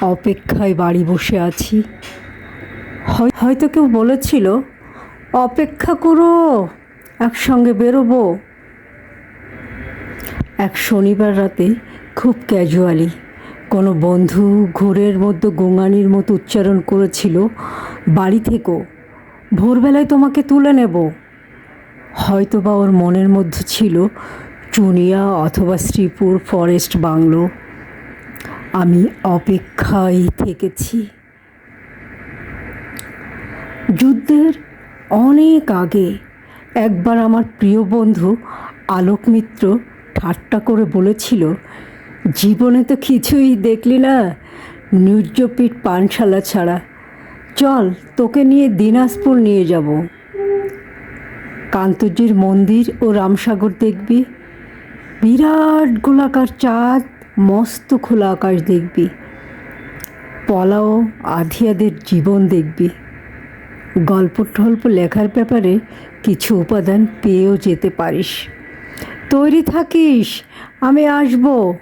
অপেক্ষায় বাড়ি বসে আছি। হয়- হয়তো কেউ বলেছিল, অপেক্ষা করো, একসঙ্গে বেরোবো। এক শনিবার রাতে খুব ক্যাজুয়ালি কোনো বন্ধু ঘোরের মধ্যে গোঙানির মতো উচ্চারণ করেছিল, বাড়ি থেকো, ভোরবেলায় তোমাকে তুলে নেব। হয়তো বা ওর মনের মধ্যে ছিল, চুনিয়া অথবা শ্রীপুর ফরেস্ট বাংলো। আমি অপেক্ষায় থেকেছি। যুদ্ধের অনেক আগে একবার আমার প্রিয় বন্ধু আলোক মিত্র ঠাট্টা করে বলেছিল, জীবনে তো কিছুই দেখলি না নির্জপিট পানশালা ছাড়া। চল, তোকে নিয়ে দিনাজপুর নিয়ে যাব। কান্তজির মন্দির ও রামসাগর দেখবি। বিরাট গোলাকার চাঁদ মস্ত খোলা আকাশ দেখবি। পলাও আধিয়াদের জীবন দেখবি। গল্প টল্প লেখার ব্যাপারে কিছু উপাদান পেয়েও যেতে পারিস। তৈরি থাকিস, আমি আসব।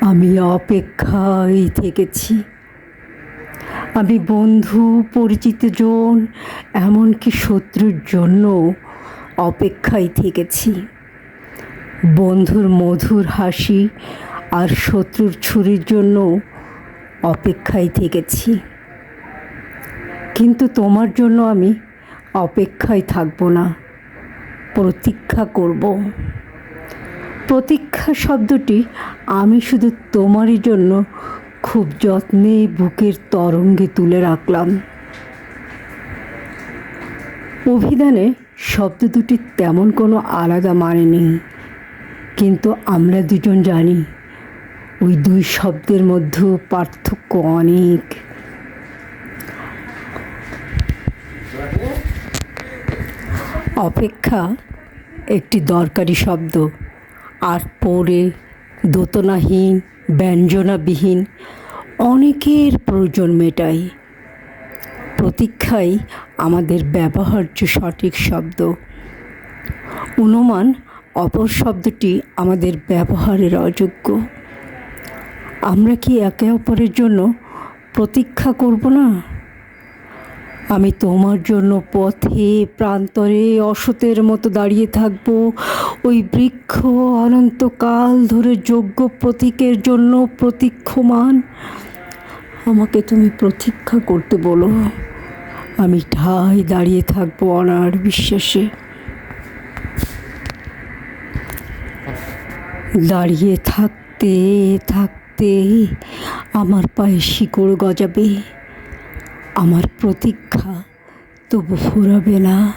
আমি অপেক্ষায় থেকেছি। আমি বন্ধু, পরিচিত জন, এমনকি শত্রুর জন্য অপেক্ষায় থেকেছি। বন্ধুর মধুর হাসি আর শত্রুর ছুরির জন্য অপেক্ষায় থেকেছি। কিন্তু তোমার জন্য আমি অপেক্ষায় থাকব না, প্রতীক্ষা করব। প্রতীক্ষা শব্দটি আমি শুধু তোমারই জন্য খুব যত্নে বুকের তরঙ্গে তুলে রাখলাম। অভিধানে শব্দ দুটি তেমন কোনো আলাদা মানে নেই। কিন্তু আমরা দুজন জানি, ওই দুই শব্দের মধ্যেও পার্থক্য অনেক। অপেক্ষা একটি দরকারি শব্দ, আর পরে দোতনাহীন, ব্যঞ্জনাবিহীন, অনেকের প্রয়োজন মেটায়। প্রতীক্ষাই আমাদের ব্যবহার্য সঠিক শব্দ। অনুমান অপর শব্দটি আমাদের ব্যবহারের অযোগ্য। আমরা কি একে অপরের জন্য প্রতীক্ষা করব না? আমি তোমার জন্য পথে, প্রান্তরে, অসতের মতো দাঁড়িয়ে থাকব। ওই বৃক্ষ অনন্তকাল ধরে যোগ্য প্রতীকের জন্য প্রতীক্ষমান। আমাকে তুমি প্রতীক্ষা করতে বলো। আমি ঠাই দাঁড়িয়ে থাকব অনার বিশ্বাসে। দাঁড়িয়ে থাকতে থাকতে আমার পায়ে শিকড় গজাবে। আমার প্রতীক্ষা তবু ফুরাবে না।